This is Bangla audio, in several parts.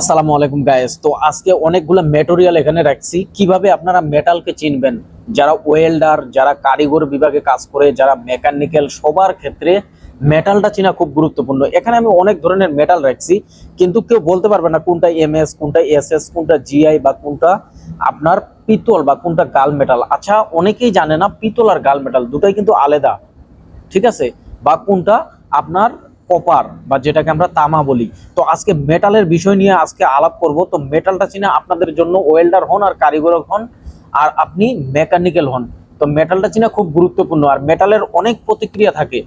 আসসালামু আলাইকুম গায়েস তো আজকে অনেকগুলো মেটেরিয়াল এখানে রাখছি। কীভাবে আপনারা মেটালকে চিনবেন? যারা ওয়েল্ডার যারা কারিগর বিভাগে কাজ করে, যারা মেকানিক্যাল সবার ক্ষেত্রে মেটালটা চেনা খুব গুরুত্বপূর্ণ। এখানে আমি অনেক ধরনের মেটাল রাখছি, কিন্তু কেউ বলতে পারবে না কোনটা এমএস কোনটা এসএস কোনটা জিআই বা কোনটা আপনার পিতল বা কোনটা গাল মেটাল আচ্ছা অনেকেই জানে না পিতল আর গাল মেটাল দুটাই কিন্তু আলাদা। ঠিক আছে? বা কোনটা আপনার কপার বা যেটাকে আমরা তামা বলি। তো আজকে মেটালের বিষয় নিয়ে আজকে আলাপ করব। তো মেটালটা চিনা আপনাদের জন্য ওয়েল্ডার হন আর কারিগর হন আর আপনি মেকানিক্যাল হন। তো মেটালটা চিনা খুব গুরুত্বপূর্ণ আর মেটালের অনেক প্রতিক্রিয়া থাকে।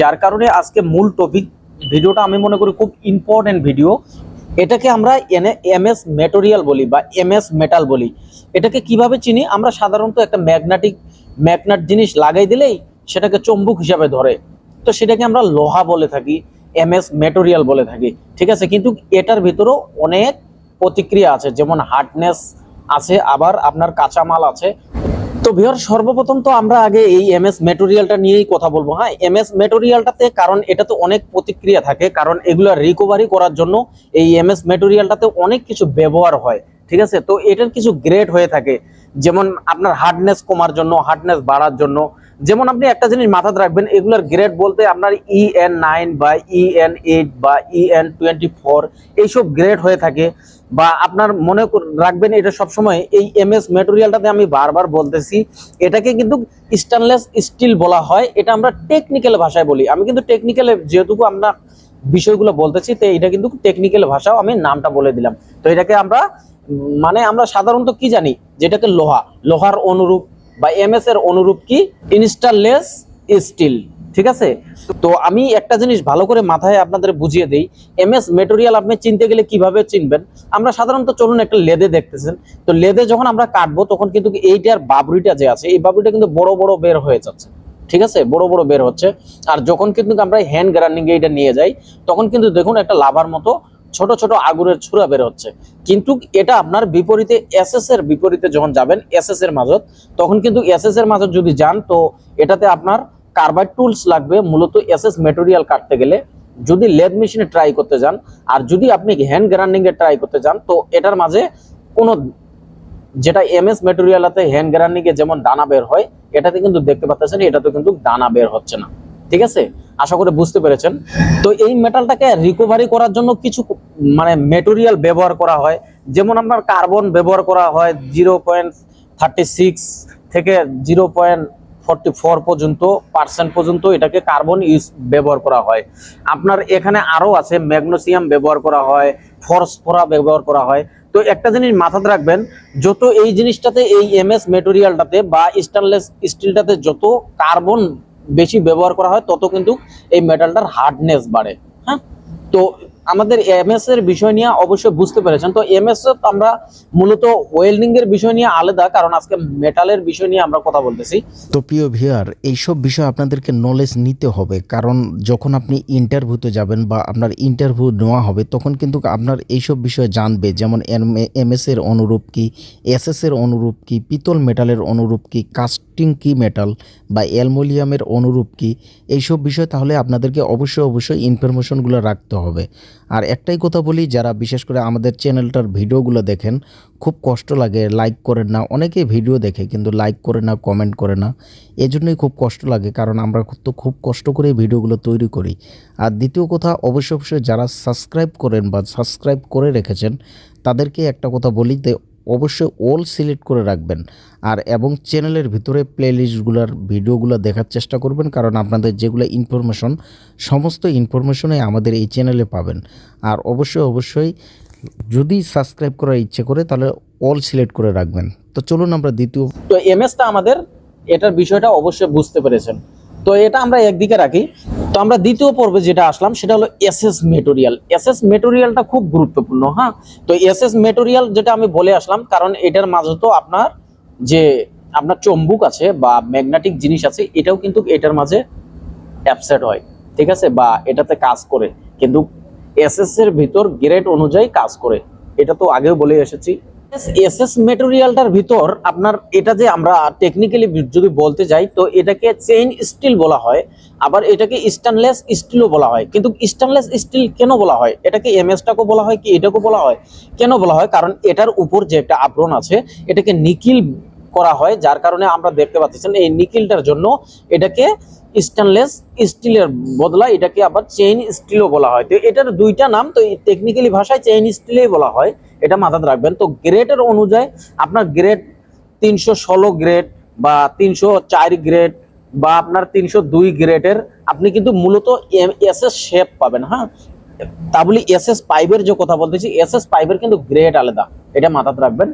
যার কারণে আজকে মূল টপিক ভিডিওটা আমি মনে করি খুব ইম্পর্টেন্ট ভিডিও এটাকে আমরা এনে এম এস মেটেরিয়াল বলি বা এম এস মেটাল বলি। এটাকে কীভাবে চিনি? আমরা সাধারণত একটা ম্যাগনেটিক ম্যাগনেট জিনিস লাগাই দিলেই সেটাকে চম্বুক হিসাবে ধরে। তো সেটাকে আমরা লোহা বলে থাকি এম এস মেটেরিয়াল বলে থাকি, ঠিক আছে? কিন্তু এটার ভিতরেও অনেক প্রতিক্রিয়া আছে, যেমন হার্ডনেস আছে, আবার আপনার কাঁচামাল আছে। তো ভিওর, সর্বপ্রথম তো আমরা আগে এই এম এস মেটেরিয়ালটা নিয়েই কথা বলব। হ্যাঁ এম এস মেটেরিয়ালটাতে কারণ এটাতে অনেক প্রতিক্রিয়া থাকে, কারণ এগুলো রিকভারি করার জন্য এই এম এস মেটেরিয়ালটাতে অনেক কিছু ব্যবহার হয়, ঠিক আছে? তো এটার কিছু গ্রেড হয়ে থাকে, যেমন আপনার হার্ডনেস কমার জন্য হার্ডনেস বাড়ার জন্য যেমন আপনি একটা জিনিস মাথাতে রাখবেন, এগুলোর গ্রেড বলতে আপনার ই এন নাইন বা ই এন এইট বা ই এন টোয়েন্টি ফোর এইসব গ্রেড হয়ে থাকে বা আপনার মনে রাখবেন এটা সবসময় এই এম এস মেটেরিয়ালটাতে আমি বারবার বলতেছি, এটাকে কিন্তু স্টেনলেস স্টিল বলা হয়, এটা আমরা টেকনিক্যাল ভাষায় বলি। আমি কিন্তু টেকনিক্যালে যেহেতু আমরা বিষয়গুলো বলতেছি, তো এটা কিন্তু টেকনিক্যাল ভাষাও আমি নামটা বলে দিলাম। তো এটাকে আমরা মানে আমরা সাধারণত কি জানি? যেটাকে লোহা, লোহার অনুরূপ বা এমএস এর অনুরূপ কি? ইনস্টারলেস স্টিল ঠিক আছে? তো আমি একটা জিনিস ভালো করে মাথায় আপনাদের বুঝিয়ে দেই। এমএস মেটেরিয়াল আপনি চিনতে গেলে কীভাবে চিনবেন? আমরা সাধারণত চলুন একটা লেদে দেখতেছেন। তো লেদে যখন আমরা কাটবো, তখন কিন্তু এইটার বাবরিটা যে আছে, এই বাবরিটা কিন্তু বড় বড় বের হয়ে যাচ্ছে। ঠিক আছে? বড় বড় বের হচ্ছে। আর যখন কিন্তু আমরা হ্যান্ড গ্রাইন্ডিং এটা নিয়ে যাই, তখন কিন্তু দেখুন একটা লাভার মতো ছোট ছোট আগুনের ছুরা বের হচ্ছে। কিন্তু এটা আপনার বিপরীতে এসএস এর বিপরীতে যখন যাবেন এসএস এর মাঝত তখন কিন্তু এসএস এর মাঝত যদি যান, তো এটাতে আপনার কার্বাইড টুলস লাগবে, মূলত এসএস মেটেরিয়াল কাটতে গেলে। যদি লেদ মেশিনে ট্রাই করতে যান, আর যদি আপনি হ্যান্ড গ্রাইন্ডিং এ ট্রাই করতে যান, তো এটার মাঝে কোনো যেটা এমএস মেটেরিয়ালতে হ্যান্ড গ্রাইন্ডিং এ যেমন দানা বের হয়, এটাতে কিন্তু দেখতে পাচ্ছেন এটাতে কিন্তু দানা বের হচ্ছে না। ঠিক আছে? আশা করে বুঝতে পেরেছেন। তো এই মেটালটাকে রিকভারি করার জন্য কিছু মানে মেটেরিয়াল ব্যবহার করা হয়। যেমন আপনার কার্বন ব্যবহার করা হয় জিরো পয়েন্ট থার্টি সিক্স থেকে জিরো পয়েন্ট ফোর পর্যন্ত পার্সেন্ট পর্যন্ত এটাকে কার্বন ইউজ ব্যবহার করা হয়। আপনার এখানে আরও আছে ম্যাগনেসিয়াম ব্যবহার করা হয় ফসফরা ব্যবহার করা হয়। তো একটা জিনিস মাথাতে রাখবেন, যত এই জিনিসটাতে, এই এমএস মেটেরিয়ালটাতে বা স্টেনলেস স্টিলটাতে যত কার্বন বেশি ব্যবহার করা হয়, তত কিন্তু এই মেটালটার হার্ডনেস বাড়ে। হ্যাঁ? তো আমাদের এমএস এর বিষয় নিয়ে অবশ্যই বুঝতে পেরেছেন। তো এমএস আমরা মূলত ওয়েল্ডিং এর বিষয় নিয়ে আলাদা, কারণ আজকে মেটালের বিষয় নিয়ে আমরা কথা বলতেছি। তো প্রিয় ভিউয়ার এইসব বিষয় আপনাদেরকে নলেজ নিতে হবে, কারণ যখন আপনি ইন্টারভিউতে যাবেন বা আপনার ইন্টারভিউ নেওয়া হবে, তখন কিন্তু আপনার এইসব বিষয় জানবে, যেমন এমএস এর অনুরূপ কি এসএস এর অনুরূপ কি, পিতল মেটালের অনুরূপ কি কাস্টিং কি মেটাল বা অ্যালমোনিয়ামের অনুরূপ কি এইসব বিষয় তাহলে আপনাদেরকে অবশ্যই অবশ্যই ইনফরমেশনগুলো রাখতে হবে। আর একটাই কথা বলি, যারা বিশেষ করে আমাদের চ্যানেলটার ভিডিওগুলো দেখেন, খুব কষ্ট লাগে লাইক করেন না। অনেকেই ভিডিও দেখে, কিন্তু লাইক করে না কমেন্ট করে না। এজন্যই খুব কষ্ট লাগে, কারণ আমরা তো খুব কষ্ট করে ভিডিওগুলো তৈরি করি। আর দ্বিতীয় কথা, অবশ্যই অবশ্যই যারা সাবস্ক্রাইব করেন বা সাবস্ক্রাইব করে রেখেছেন, তাদেরকে একটা কথা বলি যে অবশ্যই অল সিলেক্ট করে রাখবেন। আর এবং চ্যানেলের ভিতরে প্লেলিস্টগুলোর ভিডিওগুলো দেখার চেষ্টা করবেন, কারণ আপনাদের যেগুলো ইনফরমেশন সমস্ত ইনফরমেশনই আমাদের এই চ্যানেলে পাবেন। আর অবশ্যই অবশ্যই যদি সাবস্ক্রাইব করার ইচ্ছে করে, তাহলে অল সিলেক্ট করে রাখবেন। তো চলুন আমরা দ্বিতীয় তো এমএসটা আমাদের এটার বিষয়টা অবশ্যই বুঝতে পেরেছেন। তো এটা আমরা একদিকে রাখি। আমরা দ্বিতীয় পর্বে যেটা আসলাম, সেটা হলো এসএস মেটেরিয়াল এসএস মেটেরিয়ালটা খুব গুরুত্বপূর্ণ হ্যাঁ? তো এসএস মেটেরিয়াল যেটা আমি বলে আসলাম, কারণ এটার মাঝে তো আপনার যে, আপনার চম্বুক আছে বা ম্যাগনেটিক জিনিস আছে, এটাও কিন্তু এটার মাঝে অ্যাপসেট হয়, ঠিক আছে? বা এটাতে কাজ করে। কিন্তু এসএস এর ভিতর গ্রেড অনুযায়ী কাজ করে। এটা তো আগেও বলে এসেছি। এসএস মেটেরিয়ালটার ভিতর আপনার এটা যে আমরা টেকনিক্যালি যদি বলতে যাই, তো এটাকে চেইন স্টিল বলা হয়, আবার এটাকে স্টেনলেস স্টিলও বলা হয়। কিন্তু স্টেনলেস স্টিল কেন বলা হয়? এটাকে এমএসটাকেও বলা হয় কি এটাকেও বলা হয়? কেন বলা হয়? কারণ এটার উপর যে একটা আবরণ আছে, এটাকে নিকিল করা হয়, যার কারণে আমরা দেখতে পাচ্ছেন এই নিকিলটার জন্য এটাকে স্টেনলেস স্টিলের বদলা, এটাকে আবার চেইন স্টিলও বলা হয়। তো এটার দুইটা নাম, তো টেকনিক্যালি ভাষায় চেইন স্টিলেই বলা হয়, এটা মাথাতে রাখবেন। তো গ্রেডের অনুযায়ী আপনার গ্রেড তিনশো ষোলো গ্রেড বা তিনশো চার গ্রেড বা আপনার তিনশো দুই গ্রেডের আপনি কিন্তু মূলত এস এস শেপ পাবেন হ্যাঁ? তা বলি এস এস পাইপের যে কথা বলতেছি এস এস পাইপের কিন্তু গ্রেড আলাদা, এটা মাথাতে রাখবেন।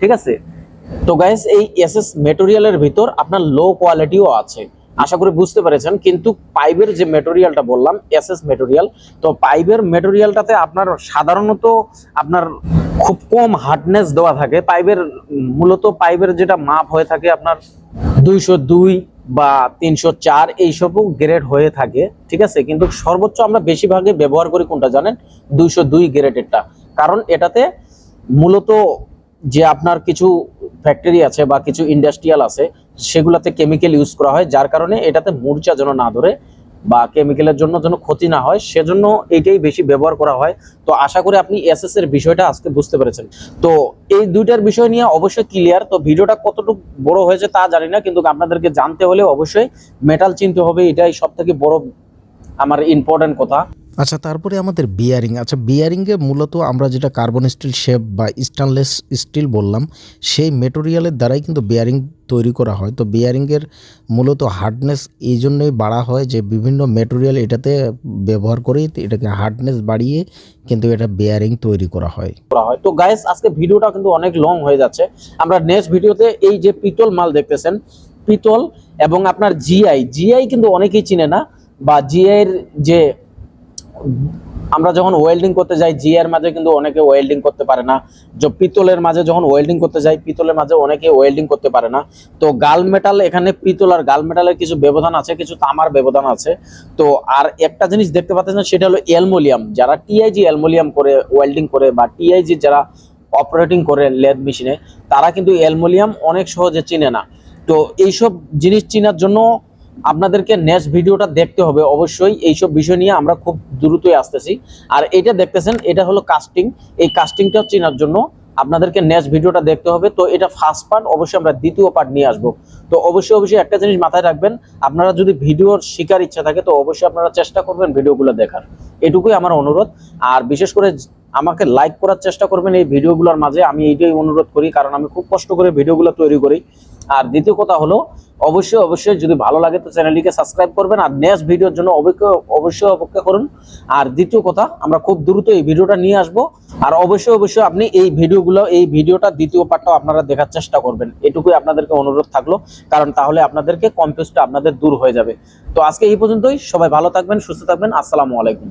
ঠিক আছে? তো গাইস এই এস এস মেটেরিয়ালের ভিতর আপনার লো কোয়ালিটিও আছে। আশা করি বুঝতে পেরেছেন, কিন্তু পাইপের যে মেটেরিয়ালটা বললাম এস এস মেটেরিয়াল তো পাইপের মেটেরিয়ালটাতে আপনার সাধারণত আপনার খুব কম হার্ডনেস দেওয়া থাকে। পাইপের, মূলত পাইপের যেটা মাপ হয়ে থাকে আপনার দুইশো দুই বা তিনশো চার, এইসবও গ্রেড হয়ে থাকে, ঠিক আছে? কিন্তু সর্বোচ্চ আমরা বেশিরভাগই ব্যবহার করি কোনটা জানেন? দুইশো দুই গ্রেডেরটা কারণ এটাতে মূলত যে আপনার কিছু ফ্যাক্টরি আছে বা কিছু ইন্ডাস্ট্রিয়াল আছে, সেগুলোতে কেমিক্যাল ইউজ করা হয়, যার কারণে এটাতে মূর্চা যেন না ধরে বা কেমিক্যালের জন্য যেন ক্ষতি না হয়, সেজন্য এইটাই বেশি ব্যবহার করা হয়। তো আশা করি আপনি এসএস এর বিষয়টা আজকে বুঝতে পেরেছেন। তো এই দুইটার বিষয় নিয়ে অবশ্যই ক্লিয়ার তো ভিডিওটা কতটুকু বড় হয়েছে তা জানি না, কিন্তু আপনাদেরকে জানতে হলে অবশ্যই মেটাল চিনতে হবে, এটাই সব থেকে বড় আমার ইম্পর্টেন্ট কথা। আচ্ছা তারপরে আমাদের বিয়ারিং আচ্ছা বিয়ারিংয়ে মূলত আমরা যেটা কার্বন স্টিল শেপ বা স্টেনলেস স্টিল বললাম, সেই মেটেরিয়ালের দ্বারাই কিন্তু বিয়ারিং তৈরি করা হয়। তো বিয়ারিংয়ের মূলত হার্ডনেস এই জন্যই বাড়া হয় যে বিভিন্ন মেটেরিয়াল এটাতে ব্যবহার করে এটাকে হার্ডনেস বাড়িয়ে কিন্তু এটা বিয়ারিং তৈরি করা হয়। করা হয়। তো গাইস আজকে ভিডিওটা কিন্তু অনেক লং হয়ে যাচ্ছে। আমরা নেক্সট ভিডিওতে এই যে পিতল মাল দেখতেছেন, পিতল এবং আপনার জিআই জিআই কিন্তু অনেকেই চিনে না, বা জিআই এর যে আমরা যখন ওয়েল্ডিং করতে যাই এর মাঝে কিন্তু অনেকে ওয়েল্ডিং করতে পারে না। যে, পিতলের মাঝে যখন ওয়েল্ডিং করতে যাই, পিতলের মাঝে অনেকে ওয়েল্ডিং করতে পারে না। তো গাল মেটাল এখানে পিতল আর গাল মেটালের কিছু ব্যবধান আছে, কিছু তামার ব্যবধান আছে। তো আর একটা জিনিস দেখতে পাচ্ছেন, সেটা হলো অ্যালমোনিয়াম। যারা টিআইজি অ্যালমোনিয়াম করে ওয়েল্ডিং করে বা টিআইজি যারা অপারেটিং করে লেদ মেশিনে তারা কিন্তু অ্যালমোনিয়াম অনেক সহজে চিনে না। তো এইসব জিনিস চিনার জন্য আপনাদেরকে নেক্সট ভিডিওটা দেখতে হবে। অবশ্যই এইসব বিষয় নিয়ে আমরা খুব দ্রুতই আসতেছি। আর এটা দেখতেছেন, এটা হলো কাস্টিং এই কাস্টিংটা চেনার জন্য আপনাদেরকে নেক্সট ভিডিওটা দেখতে হবে। তো এটা ফার্স্ট পার্ট অবশ্যই আমরা দ্বিতীয় পার্ট নিয়ে আসব। তো অবশ্যই অবশ্যই একটা জিনিস মাথায় রাখবেন, আপনারা যদি ভিডিওর শিকার ইচ্ছা থাকে, তো অবশ্যই আপনারা চেষ্টা করবেন ভিডিওগুলো দেখার। এটুকুই আমার অনুরোধ। আর বিশেষ করে আমাকে লাইক করার চেষ্টা করবেন এই ভিডিওগুলোর মাঝে। আমি এইটাই অনুরোধ করি, কারণ আমি খুব কষ্ট করে ভিডিওগুলো তৈরি করি। আর দ্বিতীয় কথা হলো, অবশ্যই অবশ্যই যদি ভালো লাগে তো চ্যানেলটিকে সাবস্ক্রাইব করবেন আর নেক্সট ভিডিওর জন্য অবশ্যই অপেক্ষা করুন। আর দ্বিতীয় কথা, আমরা খুব দ্রুত এই ভিডিওটা নিয়ে আসব। আর অবশ্যই অবশ্যই আপনি এই ভিডিওগুলো, এই ভিডিওটা দ্বিতীয় পার্টটাও আপনারা দেখার চেষ্টা করবেন। এটুকুই আপনাদেরকে অনুরোধ থাকল, কারণ তাহলে আপনাদেরকে কনফিউজটা আপনাদের দূর হয়ে যাবে। তো আজকে এই পর্যন্তই। সবাই ভালো থাকবেন, সুস্থ থাকবেন। আসসালামু আলাইকুম।